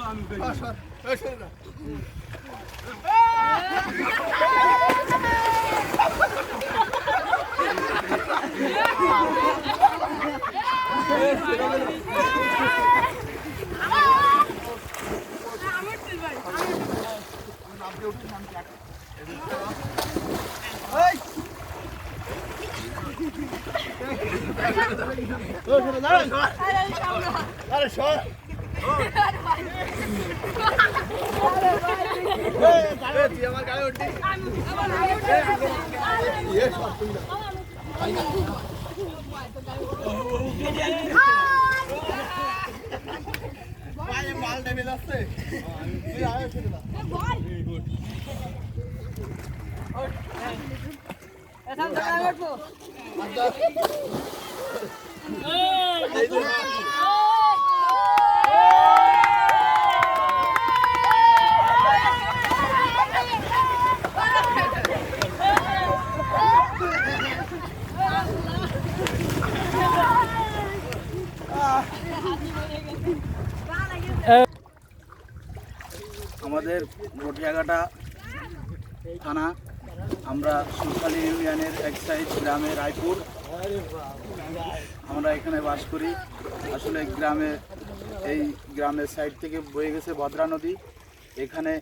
আমি মালটা বেলাচ্ছে এখন দাঁড়াবো আমাদের মটিয়াঘাটা থানা আমরা সুখালী ইউনিয়নের এক সাইড গ্রামে রায়পুর। আমরা এখানে বাস করি। আসলে গ্রামে, এই গ্রামের সাইড থেকে বয়ে গেছে ভদ্রা নদী। এখানে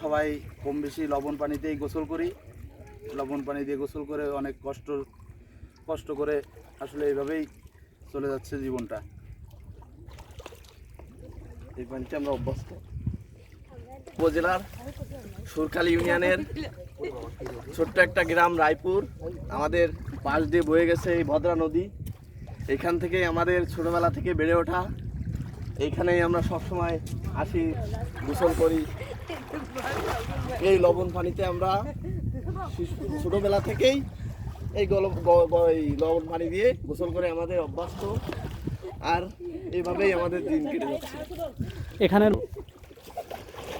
সবাই কম বেশি লবণ পানিতেই গোসল করি। লবণ পানি দিয়ে গোসল করে অনেক কষ্ট কষ্ট করে আসলে এইভাবেই চলে যাচ্ছে জীবনটা। এই পানিতে আমরা অভ্যস্ত। উপজেলার সুরখালী ইউনিয়নের ছোট্ট একটা গ্রাম রায়পুর। আমাদের পাশ দিয়ে বয়ে গেছে এই ভদ্রা নদী। এখান থেকেই আমাদের ছোটোবেলা থেকে বেড়ে ওঠা। এইখানেই আমরা সবসময় আসি গোসল করি। এই লবণ পানিতে আমরা ছোটোবেলা থেকেই এই লবণ পানি দিয়ে গোসল করে আমাদের অভ্যস্ত। আর এইভাবেই আমাদের দিন কেটে যাচ্ছে। এখানের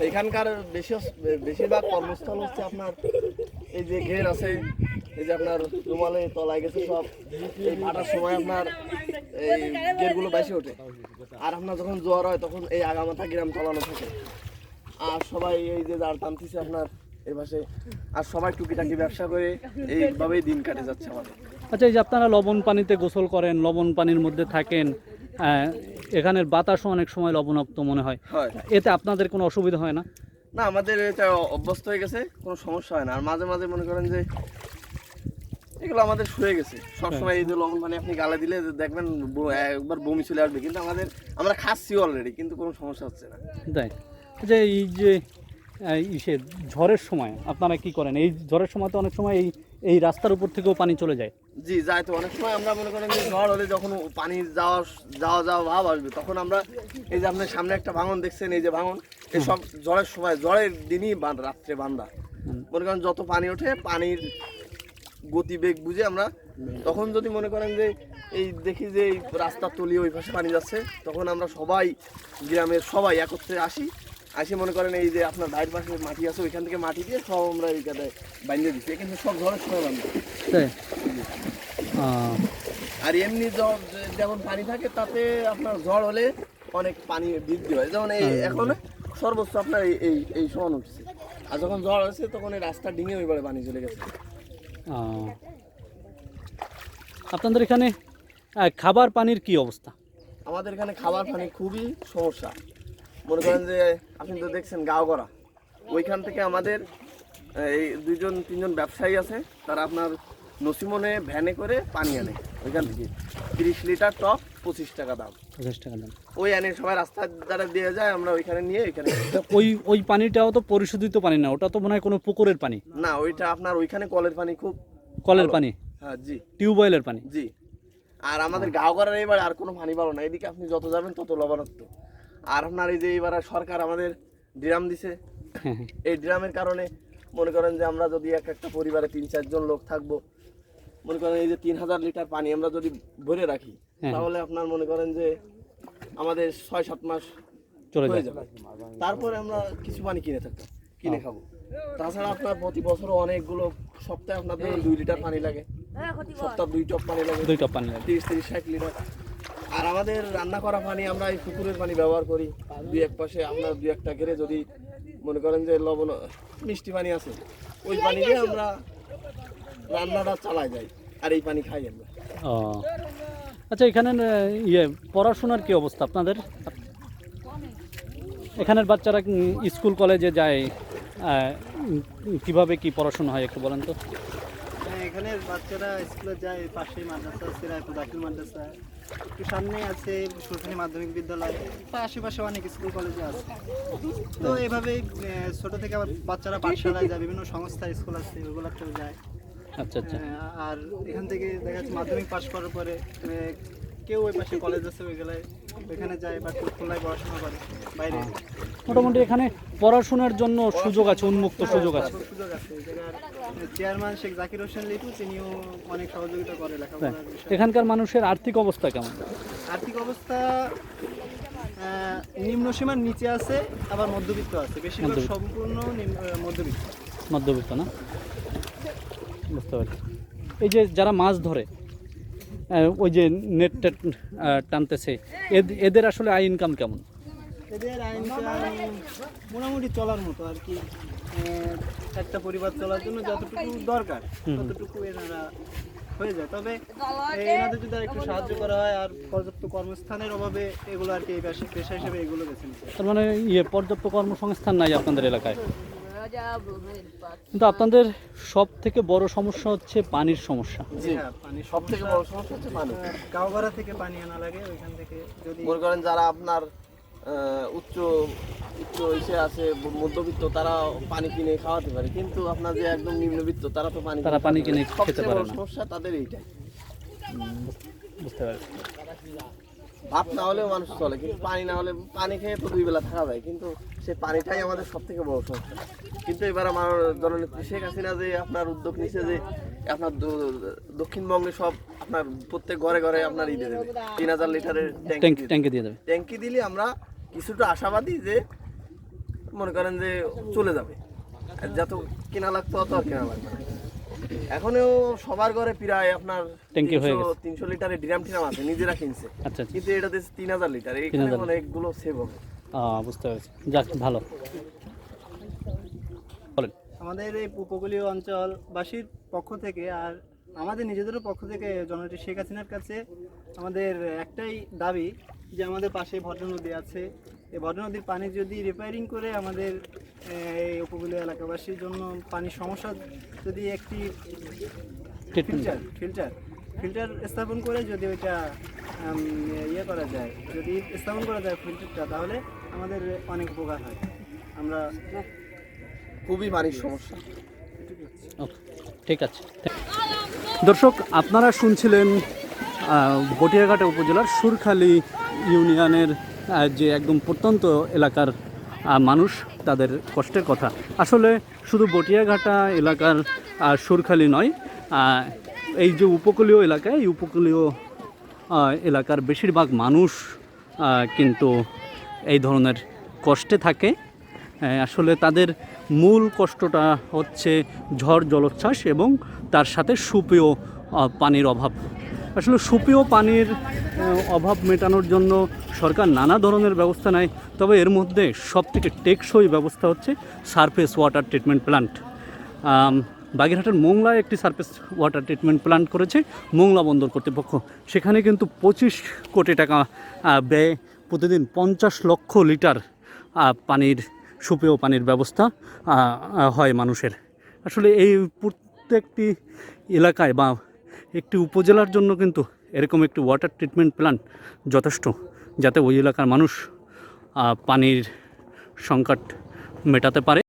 এখানকার বেশি বেশিরভাগ কর্মস্থল হচ্ছে আপনার এই যে ঘের আছে এই যে আপনার রুমালে তলায় গেছে সব। এই ভাটার সময় আপনার এই ঘেরগুলো বেশি ওঠে। আর আপনার যখন জ্বর হয় তখন এই আগামাথা গ্রাম চালানো থাকে। আর সবাই এই যে যার টানতেছে আপনার এই পাশে। আর সবাই টুকিটাকি ব্যবসা করে এইভাবেই দিন কাটে যাচ্ছে আমাদের। আচ্ছা এই যে আপনারা লবণ পানিতে গোসল করেন লবণ পানির মধ্যে থাকেন এখানের বাতাসও অনেক সময় লবণাক্ত মনে হয়। হয়। এতে আপনাদের কোনো অসুবিধা হয় না? না আমাদের এটা অভ্যস্ত হয়ে গেছে কোনো সমস্যা হয় না। আর মাঝে মাঝে মনে করেন যে এগুলো আমাদের শুয়ে গেছে। সবসময় এই যে লবণ পানি আপনি গালে দিলে দেখবেন একবার বমি চলে আসবে। কিন্তু আমাদের আমরা খাচ্ছি অলরেডি কিন্তু কোনো সমস্যা হচ্ছে না। তাই যে এই যে ইসে ঝড়ের সময় আপনারা কি করেন? এই ঝড়ের সময় তো অনেক সময় এই এই রাস্তার উপর থেকেও পানি চলে যায়। জি যাই তো। অনেক সময় আমরা মনে করেন ঝড় হলে যখন পানি যাওয়া যাওয়া যাওয়া ভাব আসবে তখন আমরা এই যে আপনার সামনে একটা ভাঙন দেখছেন এই যে ভাঙন এই সব ঝড়ের সময় ঝড়ের দিনই রাত্রে বান্ধা মনে করেন যত পানি ওঠে পানির গতিবেগ বুঝে আমরা তখন যদি মনে করেন যে এই দেখি যে এই রাস্তার তলি ওই পাশে পানি যাচ্ছে তখন আমরা সবাই গ্রামের সবাই একত্রে আসি আসি মনে করেন এই যে আপনার বাইরের পাশে মাটি আছে ওইখান থেকে মাটি দিয়ে সব আমরা এই জায়গায় বাইন্ধে দিচ্ছি। এখানে সব ঝড়ের সময় বান্ধব আর এমনি যেমন পানি থাকে তাতে আপনার ঝড় হলে অনেক পানি বৃদ্ধি হয়। যেমন এই এখন সর্বোচ্চ আপনার এই এই সমান উঠছে আর যখন ঝড় হয়েছে তখন এই রাস্তা ডিঙে ওইবারে পানি চলে গেছে। আপনাদের এখানে খাবার পানির কি অবস্থা? আমাদের এখানে খাবার পানি খুবই সমস্যা। মনে করেন যে, আপনি তো দেখছেন গাঁও করা ওইখান থেকে আমাদের এই দুজন তিনজন ব্যবসায়ী আছে, তারা আপনার নসিমনে ভ্যানে করে পানি আনে। ওইখান থেকে। তিরিশ লিটার টপ, পঁচিশ টাকা দাম। পঞ্চাশ টাকা দাম। ওই আনে সবাই রাস্তার দ্বারা দিয়ে যায় আমরা ওইখানে নিয়ে ওইখানে ওই ওই পানিটাও তো পরিশোধিত পানি না ওটা তো মনে হয় কোনো পুকুরের পানি। না ওইটা আপনার ওইখানে কলের পানি খুব কলের পানি? হ্যাঁ জি। টিউবওয়েলের পানি? জি। আর আমাদের গাঁও করার এবার আর কোনো পানি পাবো না এদিকে আপনি যত যাবেন তত লবণাক্ত। আর আপনার এই যে এবার সরকার আমাদের ড্রাম দিছে হ্যাঁ হ্যাঁ। এই ড্রামের কারণে মনে করেন যে আমরা যদি এক একটা পরিবারে তিন চারজন লোক থাকব মনে করেন এই যে তিন হাজার লিটার পানি আমরা যদি ভরে রাখি হ্যাঁ। তাহলে আপনার মনে করেন যে আমাদের ছয় সাত মাস চলে যাবে। তারপরে আমরা কিছু পানি কিনে থাকতাম কিনে খাব। তাছাড়া আপনার প্রতি বছর অনেকগুলো সপ্তাহে আপনার দুই লিটার পানি লাগে। সপ্তাহ দুই টপ পানি লাগে। দুই কাপ পানি লাগে। তিরিশ তিরিশ ষাট লিটার। আর আমাদের রান্না করা পানি আমরা এই পুকুরের পানি ব্যবহার করি। দুই এক পাশে আপনার দুই একটা ঘেরে যদি মনে করেন যে লবণ মিষ্টি পানি আছে ওই পানি দিয়ে আমরা রান্নাটা চালাই যাই আর এই পানি খাই আমরা। ও। আচ্ছা এখানে ইয়ে পড়াশোনার কি অবস্থা আপনাদের? এখানের বাচ্চারা স্কুল কলেজে যায় কীভাবে কি পড়াশোনা হয় একটু বলেন তো। হ্যাঁ, এখানের বাচ্চারা স্কুলে যায় পাশেই মাদ্রাসা আছে রায়পুর দাখিল মাদ্রাসা। একটু সামনে আছে সরকারি মাধ্যমিক বিদ্যালয় আশেপাশে অনেক স্কুল কলেজে আছে। তো এভাবেই ছোট থেকে আবার বাচ্চারা পাঠশালায় যায় বিভিন্ন সংস্থা স্কুল আছে ওগুলোতেও যায়। আচ্ছা আচ্ছা। আহ, আর এখান থেকে দেখা যাচ্ছে মাধ্যমিক পাশ করার পরে আহ, কেউ ওই পাশে কলেজ আছে ওইগুলায় ওইখানে যায় বা খুলনায় পড়াশোনা করে বাইরে। মোটামুটি এখানে পড়াশোনার জন্য সুযোগ আছে উন্মুক্ত সুযোগ আছে। সুযোগ আছে। চেয়ারম্যান শেখ জাকির হোসেন লিটু তিনিও অনেক সহযোগিতা করে লেখাপড়ার বিষয়ে। এখানকার মানুষের আর্থিক অবস্থা কেমন? আর্থিক অবস্থা নিম্ন সীমার নিচে আছে আবার মধ্যবিত্ত আছে। বেশিরভাগ সম্পূর্ণ নিম্ন- মধ্যবিত্ত। মধ্যবিত্ত না? বুঝতে পারছি। এই যে যারা মাছ ধরে ওই যে নেট টেট টানতেছে এদ- এদের আসলে আয় ইনকাম কেমন? এদের আইনটা মোটামুটি চলার মতো আর কি। একটা পরিবার চলার জন্য যতটুকু দরকার। ততটুকু এনারা হয়ে যায়। তবে এনাদের যদি আর একটু সাহায্য করা হয় আর পর্যাপ্ত কর্মস্থানের অভাবে এগুলো আর কি এই পেশা- পেশা হিসেবে এগুলো বেছে নিচ্ছে তার মানে ইয়ে পর্যাপ্ত কর্মসংস্থান নাই আপনাদের এলাকায়? কিন্তু আপনাদের সব থেকে বড় সমস্যা হচ্ছে পানির সমস্যা। জি হ্যাঁ সব থেকে বড় সমস্যা হচ্ছে পানি। গাঁওভাড়া থেকে পানি আনা লাগে ওইখান থেকে যদি মনে করেন যারা আপনার উচ্চ উচ্চ ইসে আছে মধ্যবিত্ত তারা পানি কিনে খাওয়াতে পারে। কিন্তু আপনার যে একদম নিম্নবিত্ত তারা তো পানি তারা পানি কিনে খেতে পারে বড় সমস্যা তাদের এইটাই। বুঝতে পারছি। ভাত না হলেও মানুষ চলে কিন্তু পানি না হলে পানি খেয়ে তো দুই বেলা থাকা যায় কিন্তু সেই পানিটাই আমাদের সব থেকে বড় সমস্যা। কিন্তু এবার আমার জননেত্রী শেখ হাসিনা যে আপনার উদ্যোগ নিছে যে আপনার দক্ষিণবঙ্গে সব আপনার প্রত্যেক ঘরে ঘরে আপনার ই দিয়ে দেবে। তিন হাজার লিটারের ট্যাঙ্ক দিয়ে দেবে। ট্যাঙ্কি দিলে আমরা কিছুটা আশাবাদী যে মনে করেন যে চলে যাবে। যত কেনা লাগতো অত আর কেনা লাগবে না। এখনও সবার ঘরে প্রায় আপনার ট্যাঙ্কি হয়ে গেছে। তিনশো লিটারের ড্রাম টিরাম আছে নিজেরা কিনছে। আচ্ছা আচ্ছা। কিন্তু এটা দিচ্ছে তিন হাজার লিটার এখানে 3000 অনেকগুলো সেভ হবে। বুঝতে পারছি। যাক ভালো। বলেন। আমাদের এই উপকূলীয় অঞ্চলবাসীর পক্ষ থেকে আর আমাদের নিজেদেরও পক্ষ থেকে জননেত্রী শেখ হাসিনার কাছে আমাদের একটাই দাবি যে আমাদের পাশে ভদ্র নদী আছে। ভদ্র নদীর পানি যদি রিপেয়ারিং করে আমাদের এই উপকূলীয় এলাকাবাসীর জন্য পানির সমস্যা যদি একটি ফিল্টার ফিল্টার ফিল্টার স্থাপন করে যদি ওইটা ইয়ে করা যায় যদি স্থাপন করা যায় ফিল্টারটা তাহলে আমাদের অনেক উপকার হয়। আমরা খুবই পানির সমস্যা। ওকে, ঠিক আছে। দর্শক আপনারা শুনছিলেন আহ, বটিয়াঘাটা উপজেলার সুরখালী ইউনিয়নের যে একদম প্রত্যন্ত এলাকার মানুষ তাদের কষ্টের কথা। আসলে শুধু বটিয়াঘাটা এলাকার সুরখালী নয় এই যে উপকূলীয় এলাকায়, এই উপকূলীয় এলাকার বেশিরভাগ মানুষ কিন্তু এই ধরনের কষ্টে থাকে। আসলে তাদের মূল কষ্টটা হচ্ছে ঝড় জলোচ্ছ্বাস এবং তার সাথে সুপেয় পানির অভাব। আসলে সুপেয় পানির অভাব মেটানোর জন্য সরকার নানা ধরনের ব্যবস্থা নেয়, তবে এর মধ্যে সবথেকে টেকসই ব্যবস্থা হচ্ছে সারফেস ওয়াটার ট্রিটমেন্ট প্ল্যান্ট বাগেরহাটের মোংলায় একটি সারফেস ওয়াটার ট্রিটমেন্ট প্ল্যান্ট করেছে মোংলা বন্দর কর্তৃপক্ষ। সেখানে কিন্তু পঁচিশ কোটি টাকা ব্যয় প্রতিদিন পঞ্চাশ লক্ষ লিটার পানির, সুপেয় পানির ব্যবস্থা হয় মানুষের। আসলে এই প্রত্যেকটি এলাকায় বা একটি উপজেলার জন্য কিন্তু এরকম একটি ওয়াটার ট্রিটমেন্ট প্ল্যান্ট যথেষ্ট, যাতে ওই এলাকার মানুষ পানির সংকট মেটাতে পারে।